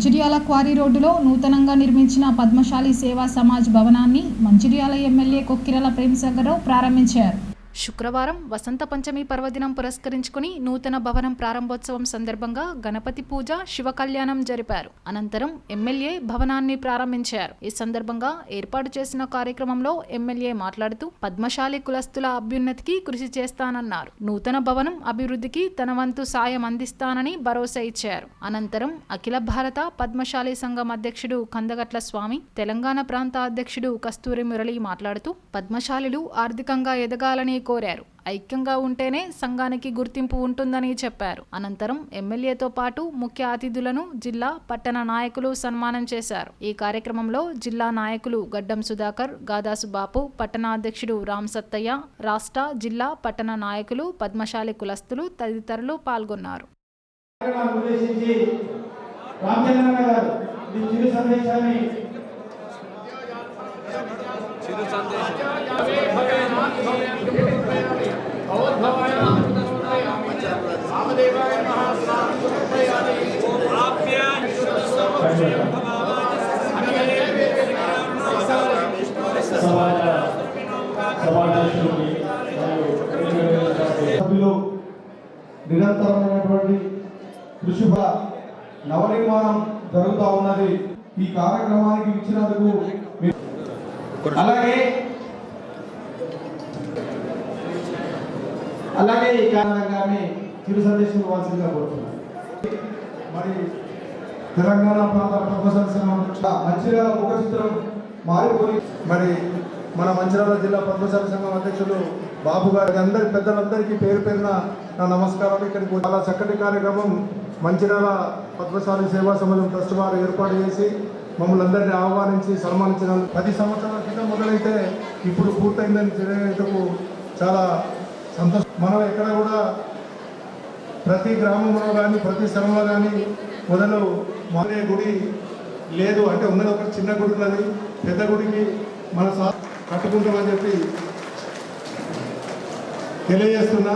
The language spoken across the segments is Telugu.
మంచిర్యాల క్వారీ రోడ్డులో నూతనంగా నిర్మించిన పద్మశాలి సేవా సమాజ్ భవనాన్ని మంచిర్యాల ఎమ్మెల్యే కొక్కిరల ప్రేమసాగరరావు ప్రారంభించారు. శుక్రవారం వసంత పంచమి పర్వదినం పురస్కరించుకుని నూతన భవనం ప్రారంభోత్సవం సందర్భంగా గణపతి పూజ శివ కళ్యాణం జరిపారు. అనంతరం ఎమ్మెల్యే భవనాన్ని ప్రారంభించారు. ఈ సందర్భంగా ఏర్పాటు చేసిన కార్యక్రమంలో ఎమ్మెల్యే మాట్లాడుతూ పద్మశాలి కులస్తుల అభ్యున్నతికి కృషి చేస్తానన్నారు. నూతన భవనం అభివృద్ధికి తన వంతు సాయం అందిస్తానని భరోసా ఇచ్చారు. అనంతరం అఖిల భారత పద్మశాలి సంఘం అధ్యక్షుడు కందగట్ల స్వామి తెలంగాణ ప్రాంత అధ్యక్షుడు కస్తూరి మురళి మాట్లాడుతూ పద్మశాలిలు ఆర్థికంగా ఎదగాలని కోరారు. ఐక్యంగా ఉంటేనే సంఘానికి గుర్తింపు ఉంటుందని చెప్పారు. అనంతరం ఎమ్మెల్యేతో పాటు ముఖ్య అతిథులను జిల్లా పట్టణ నాయకులు సన్మానం చేశారు. ఈ కార్యక్రమంలో జిల్లా నాయకులు గడ్డం సుధాకర్ గాదాసు బాపు పట్టణ అధ్యక్షుడు రామ్ సత్తయ్య రాష్ట్ర జిల్లా పట్టణ నాయకులు పద్మశాలి కులస్తులు తదితరులు పాల్గొన్నారు. రామచంద్రన్న గారు మీ చిరు సందేశాన్ని సమాజ సమాజానికి మరియు సభ్యులు నిరంతరమైనటువంటి కృషి నవనిర్మాణం జరుగుతూ ఉన్నది. ఈ కార్యక్రమానికి ఇచ్చినందుకు అలాగే అలాగే ఈ కారణంగానే చిరు సందేశం ఇవ్వాల్సిందిగా కోరుతున్నాను. మరి తెలంగాణ ప్రాంత ప్రొఫెసర్ సంఘం మంచిర్యాల ముఖ చిత్రం మారిపోయి మరి మన మంచిర్యాల జిల్లా ప్రొఫెసర్ సంఘం అధ్యక్షులు బాబు గారి అందరి పెద్దలందరికీ పేరు పేరున నా నమస్కారాలు. ఇక్కడికి చాలా చక్కటి కార్యక్రమం మంచిర్యాల పద్మశాలి సేవా సమాజం ట్రస్ట్ వారు ఏర్పాటు చేసి మమ్మల్ని అందరినీ ఆహ్వానించి సన్మానించిన పది సంవత్సరాల క్రితం మొదలైతే ఇప్పుడు పూర్తయిందని తెలియటకు చాలా సంతోషం. మనం ఎక్కడ కూడా ప్రతి గ్రామంలో కానీ ప్రతి స్థలంలో కానీ మొదలు మారే గుడి లేదు. అంటే ఉన్నది ఒక చిన్న గుడి ఉన్నది. పెద్ద గుడికి మన సా కట్టుకుంటామని చెప్పి తెలియజేస్తున్నా.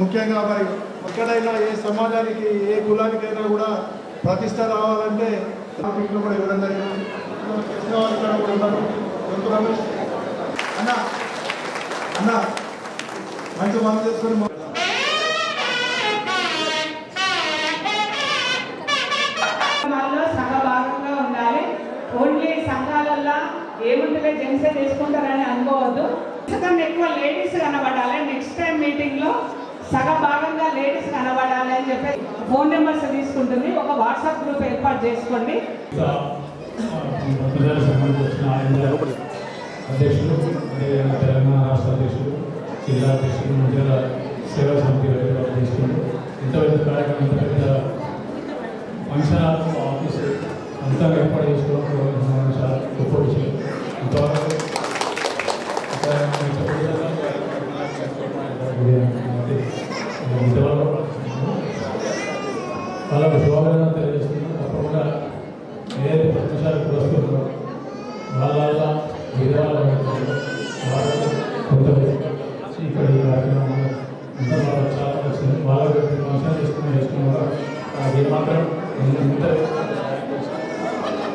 ముఖ్యంగా మరి ఎక్కడైనా ఏ సమాజానికి ఏ కులానికైనా కూడా ప్రతిష్ట రావాలంటే టాపిక్లో కూడా ఇవ్వడం జరిగింది. అన్న అన్న మంచి మనం చేసుకొని ఏముంటుందో జెంట్సే చేసుకుంటారని అనుకోవద్దు. ఎందుకంటే ఎక్కువ లేడీస్ కనబడాలి. నెక్స్ట్ టైం మీటింగ్లో సగ భాగంగా లేడీస్ కనబడాలి అని చెప్పి ఫోన్ నెంబర్స్ తీసుకుంటుంది. ఒక వాట్సాప్ గ్రూప్ ఏర్పాటు చేసుకోండి. అధ్యక్షులు తెలంగాణ రాష్ట్ర అధ్యక్షులు జిల్లా అధ్యక్షులు సేవా సమితి అధ్యక్షులు ఇంత పెద్ద కార్యక్రమం ఇంత పెద్ద ఫంక్షన్ ఆఫీసు అంతా ఏర్పాటు చేసుకోవడం గొప్ప విషయం వాళ్ళకు శుభాకాంక్షలు తెలియజేస్తున్నాం తప్పకుండా ఏదైతే ప్రతిసారి వస్తుందో వాళ్ళ విధాలు కొంత ఇక్కడ ఈ కార్యక్రమంలో చాలా వచ్చింది వాళ్ళ ఫంక్షన్ చేసుకుని చేసుకున్న అది మాత్రం ఇంత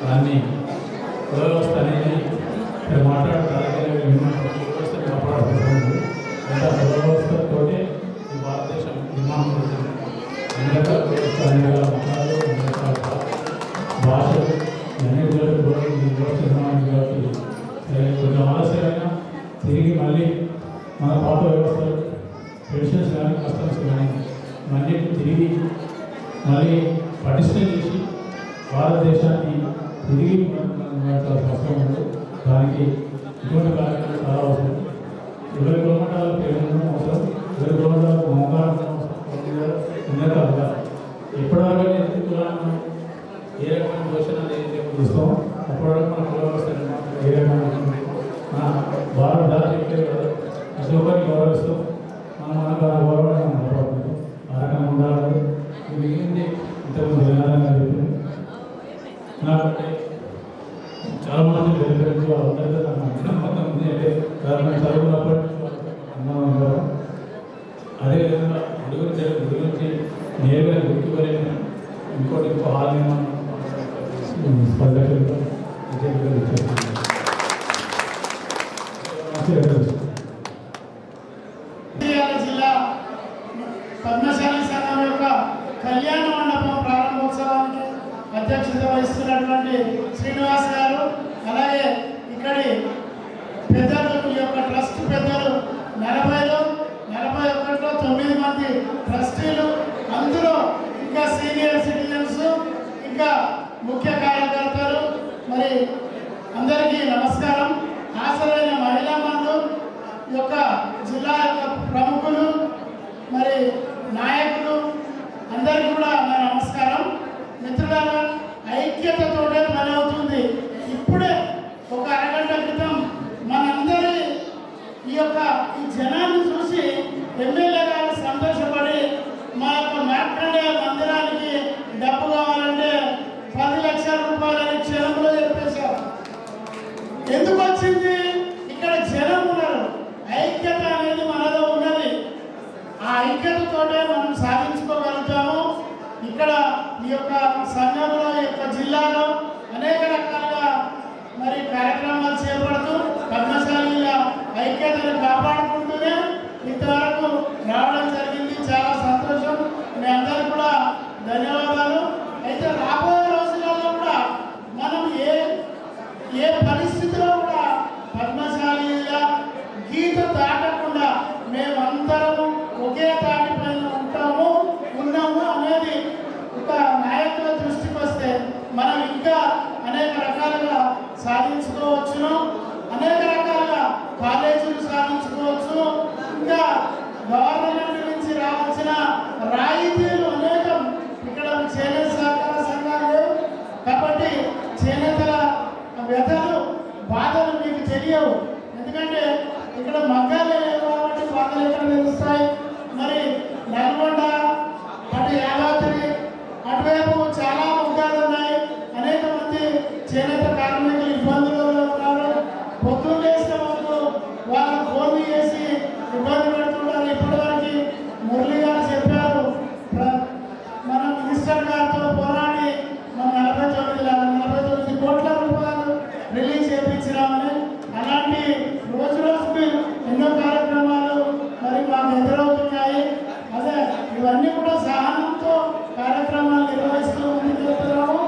దాన్ని మళ్ళీ మన పాత వ్యవస్థలు పెన్షన్స్ కానీ కస్టమ్స్ కానీ మళ్ళీ తిరిగి మళ్ళీ పటిష్టం చేసి భారతదేశాన్ని తిరిగి మార్చాల్సిన అవసరం ఉంది దానికి ఇటువంటి కార్యక్రమం చాలా అవసరం ఇరవై కిలోమీటర్ల పేరు అవసరం ఇరవై కిలోమీటర్ల మోకారం ఉన్నత అవసరం ఎప్పటివరకు ఎందుకు కులాలను ఏ రకమైన దోషణ చూస్తాం అప్పటివరకు మన కుల వ్యవస్థ ఏ రకమైన ఉంటుంది? మన భారత జాతి అశోకాన్ని గౌరవిస్తాం మనం మన గౌరవాన్ని మనం గౌరవిస్తాం ఆ రకంగా ఉండాలి ఇది మిగిలింది ఇంతకుముందు వినాలని చాలా మంది తెలియదు వాళ్ళందరితో నాకు నమ్మకం ఉంది. అంటే కారణం చదువుకున్నప్పటి అదేవిధంగా గుడి గురించి గుడి గురించి నేరుగా గుర్తుకోలేని ఇంకోటి ఇంకో హాల్ నిర్మాణం పది లక్షలతో విజయనగరం ఇచ్చేస్తున్నాం ఆశీర్వాదాలు. మంచిర్యాల జిల్లా పద్మశాలి సంఘం యొక్క కళ్యాణ మండపం ప్రారంభోత్సవానికి అధ్యక్షత వహిస్తున్నటువంటి శ్రీనివాస్ గారు అలాగే ఇక్కడి పెద్దలు ఈ యొక్క ట్రస్ట్ పెద్దలు నలభైలో నలభై ఒకటిలో తొమ్మిది మంది ట్రస్టీలు అందులో ఇంకా సీనియర్ సిటిజన్స్ ఇంకా ముఖ్య కార్యకర్తలు. మరి అందరికీ నమస్కారం. హాజరైన మహిళా మందు ఈ యొక్క జిల్లా యొక్క ప్రముఖులు మరి నాయకులు అందరికీ కూడా నా నమస్కారం. మిత్రులారా ఐక్యతతోటే పని అవుతుంది ఇప్పుడే ఒక అరగంట క్రితం మనందరి ఈ యొక్క ఈ జనాన్ని చూసి ఎమ్మెల్యే గారు సంతోషపడి మా యొక్క మార్కండేయ మందిరానికి డబ్బు కావాలంటే పది లక్షల రూపాయలని క్షణంలో చెప్పేశారు ఎందుకు వచ్చింది ఇక్కడ జనం ఉన్నారు ఐక్యత అనేది మనలో ఉన్నది ఆ ఐక్యతతోటే మనం సాధించుకోగలుగుతాము ఇక్కడ ఈ యొక్క సంఘంలో ఈ యొక్క జిల్లాలో అనేక రకాలుగా మరి కార్యక్రమాలు చేపడుతూ పద్మశాలీల ఐక్యతను కాపాడుకుంటూనే ఇంతవరకు రావడం జరిగింది చాలా సంతోషం మీ అందరికీ కూడా ధన్యవాదాలు. అయితే రాబోయే రోజులలో కూడా మనం ఏ ఏ పరిస్థితిలో కూడా పద్మశాలిగా గీత దాటకుండా మేమందరము ఒకే తాటి పైన ఉంటాము ఉన్నాము అనేది ఒక నాయకుల దృష్టికి వస్తే మనం ఇంకా అనేక రకాలుగా సాధించుకోవచ్చును. అనేక రకాలుగా కాలేజీలు సాధించుకోవచ్చు ఇంకా గవర్నమెంట్ నుంచి రావాల్సిన రాయితీలు ఇక్కడ చేనేత సహకార సంఘాలు కాబట్టి చేనేతల వ్యతలు బాధలు మీకు తెలియవు. ఎందుకంటే ఇక్కడ మగ్గ లేవు కాబట్టి బాధలు ఎక్కడ తెలుస్తాయి మరి నల్గొండ అటు యాదాద్రి అటువైపు చాలా మగ్గాలు ఉన్నాయి అనేక మంది చేనేత కార్మికులు ఇబ్బందులలో ఉన్నారు పొద్దున్న లేచిన వాళ్ళు వాళ్ళు ఫోన్ చేసి ఇబ్బంది పెడుతున్నారు ఇప్పటివరకు మురళి గారు చెప్పారు ప్ర- మన మినిస్టర్ గారితో పోరాడి మన నలభై తొమ్మిది ల- నలభై తొమ్మిది కోట్ల రూపాయలు రిలీజ్ చేయించినామని అలాంటి రోజు రోజుకి ఎన్నో కార్యక్రమాలు మరి మాకు ఎదురవుతున్నాయి అదే ఇవన్నీ కూడా సహనంతో కార్యక్రమాలు నిర్వహిస్తూ ముందుకు వెళ్తున్నాము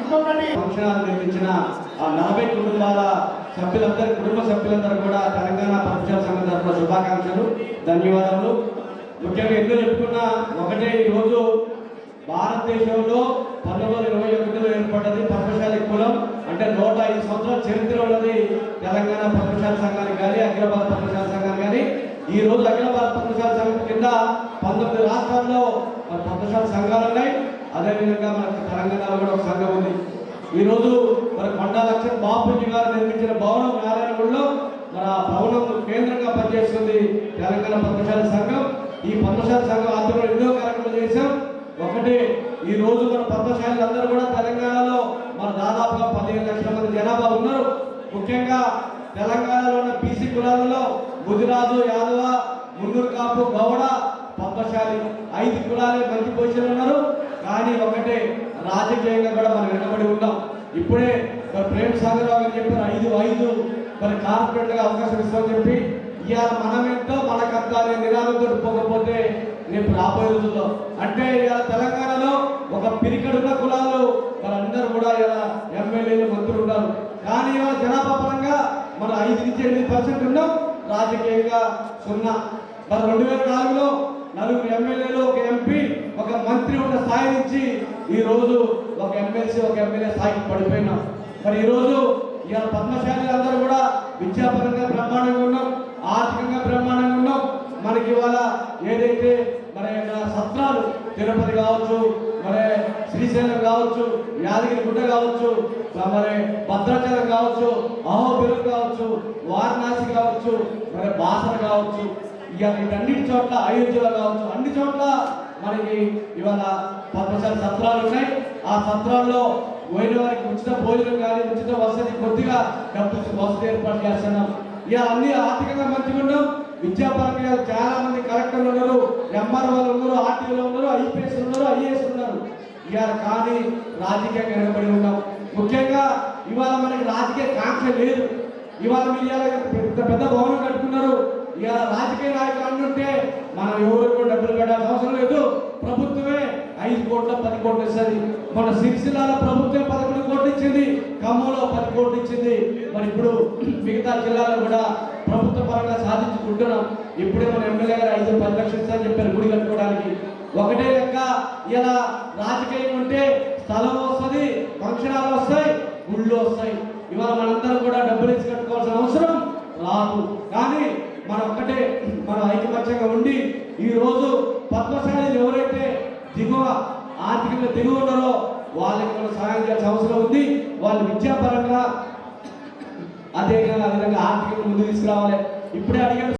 ఇంకొకటి ఫంక్షన్ నిర్మించిన ఆ నలభై కుటుంబాల సభ్యులందరూ కుటుంబ సభ్యులందరూ కూడా తెలంగాణ పక్షాల సంఘం తరఫున శుభాకాంక్షలు ధన్యవాదాలు ముఖ్యంగా ఎందుకు చెప్పుకున్నా ఒకటే ఈరోజు భారతదేశంలో పంతొమ్మిది వందల ఇరవై ఒకటిలో ఏర్పడ్డది పద్మశాలి కులం. అంటే నూట ఐదు సంవత్సరాల చరిత్ర ఉన్నది తెలంగాణ పద్మశాల సంఘానికి కానీ అఖిల భారత పద్మశాల సంఘానికి కానీ. ఈ రోజు అఖిల భారత పద్మశాల సంఘం కింద పంతొమ్మిది రాష్ట్రాల్లో మరి పద్మశాల సంఘాలు ఉన్నాయి. అదేవిధంగా మనకు తెలంగాణలో కూడా ఒక సంఘం ఉంది. ఈరోజు రోజు మరి కొండా లక్ష్మణ బాపూజీ గారు నిర్మించిన భవనం నారాయణగూడలో మన భవనం కేంద్రంగా పనిచేస్తుంది తెలంగాణ పద్మశాల సంఘం. ఈ పద్మశాల సంఘం ఆధ్వర్యంలో ఎన్నో కార్యక్రమాలు చేశాం. ఒకటి ఈ రోజు మన పద్మశాలి అందరూ కూడా తెలంగాణలో మన దాదాపుగా పదిహేను లక్షల మంది జనాభా ఉన్నారు. ముఖ్యంగా తెలంగాణలో ఉన్న బీసీ కులాలలో ముదిరాజు యాదవ మున్నూరు కాపు గౌడ పద్మశాలి ఐదు కులాలే మంచి పొజిషన్ ఉన్నారు. కానీ ఒకటే రాజకీయంగా కూడా మనం వెనబడి ఉన్నాం. ఇప్పుడే మరి ప్రేమ్ సాగర్ గారు చెప్పారు ఐదు ఐదు మరి కార్పొరేట్గా అవకాశం ఇస్తామని చెప్పి ఇవాళ మనమేంటో మనకంతా అనే నినాదంతో పోకపోతే రేపు రాబోయే రోజుల్లో. అంటే ఇవాళ తెలంగాణలో ఒక పిరికడున్న కులాలు వాళ్ళందరూ కూడా ఇలా ఎమ్మెల్యేలు మంత్రులు ఉన్నారు. కానీ ఇవాళ జనాభా పరంగా మనం ఐదు నుంచి ఎనిమిది పర్సెంట్ ఉన్నాం. రాజకీయంగా సున్నా. మరి రెండు వేల నాలుగులో నలుగురు ఎమ్మెల్యేలు ఒక ఎంపీ ఒక మంత్రి ఉన్న స్థాయి నుంచి ఈ రోజు ఒక ఎమ్మెల్సీ ఒక ఎమ్మెల్యే స్థాయికి పడిపోయినాం. మరి ఈరోజు ఇవాళ పద్మశాలి అందరూ కూడా విద్యాపరంగా బ్రహ్మాండంగా ఉన్నాం ఆర్థికంగా బ్రహ్మాండంగా ఉన్నాం. మనకి ఇవాళ ఏదైతే మన యొక్క సత్రాలు తిరుపతి కావచ్చు మరి శ్రీశైలం కావచ్చు యాదగిరి గుట్ట కావచ్చు మరి భద్రాచలం కావచ్చు అహోబిలం కావచ్చు వారణాసి కావచ్చు మరి బాసన కావచ్చు ఇక వీటన్నిటి చోట్ల అయోధ్యలో కావచ్చు అన్ని చోట్ల మనకి ఇవాళ పద్మశాల సత్రాలు ఉన్నాయి. ఆ సత్రాల్లో పోయిన వారికి ఉచిత భోజనం కానీ ఉచిత వసతి కొద్దిగా డబ్బు వసతి ఏర్పాటు చేస్తున్నాం. ఇక అన్ని ఆర్థికంగా మంచిగా ఉన్నాం. విద్యాపరంగా చాలా మంది కలెక్టర్లు ఉన్నారు. ఎంఆర్ఓలు ఉన్నారు ఆర్టీఓలు ఉన్నారు ఐపీఎస్ ఉన్నారు ఐఏఎస్ ఉన్నారు. ఇవాళ కానీ రాజకీయంగా నిలబడి ఉన్నాం. ముఖ్యంగా ఇవాళ మనకి రాజకీయ కాంక్ష లేదు. ఇవాళ మీరు పెద్ద పెద్ద భవనం కట్టుకున్నారు. ఇవాళ రాజకీయ నాయకులు అంటుంటే మనం ఎవరు డబ్బులు కట్టాల్సిన అవసరం లేదు. ప్రభుత్వమే ఐదు కోట్ల పది కోట్లు ఇస్తుంది మన సిరిసిల్లాలో ప్రభుత్వం పదకొండు కోట్లు ఇచ్చింది. ఖమ్మంలో పది కోట్లు ఇచ్చింది. మరి ఇప్పుడు మిగతా జిల్లాలో కూడా ప్రభుత్వ పరంగా సాధించుకుంటున్నాం. ఇప్పుడే మన ఎమ్మెల్యే గారు ఐదు పది లక్షలు ఇస్తారని చెప్పారు గుడి కట్టుకోవడానికి. ఒకటే లెక్క ఇలా రాజకీయం ఉంటే స్థలం వస్తుంది ఫంక్షనాలు వస్తాయి గుళ్ళు వస్తాయి. ఇవాళ మనందరం కూడా డబ్బులు ఇచ్చి కట్టుకోవాల్సిన అవసరం రాదు. కానీ మనం ఒక్కటే మనం ఐకమత్యంగా ఉండి ఈ రోజు పద్మశాలీలు ఎవరైతే దిగువ ఆర్థికంగా దిగువ ఉన్నారో వాళ్ళకి మనం సహాయం చేయాల్సిన అవసరం ఉంది. వాళ్ళు విద్యాపరంగా అదే విధంగా ఆర్థికంగా ముందుకు తీసుకురావాలి. ఇప్పుడే అడిగాను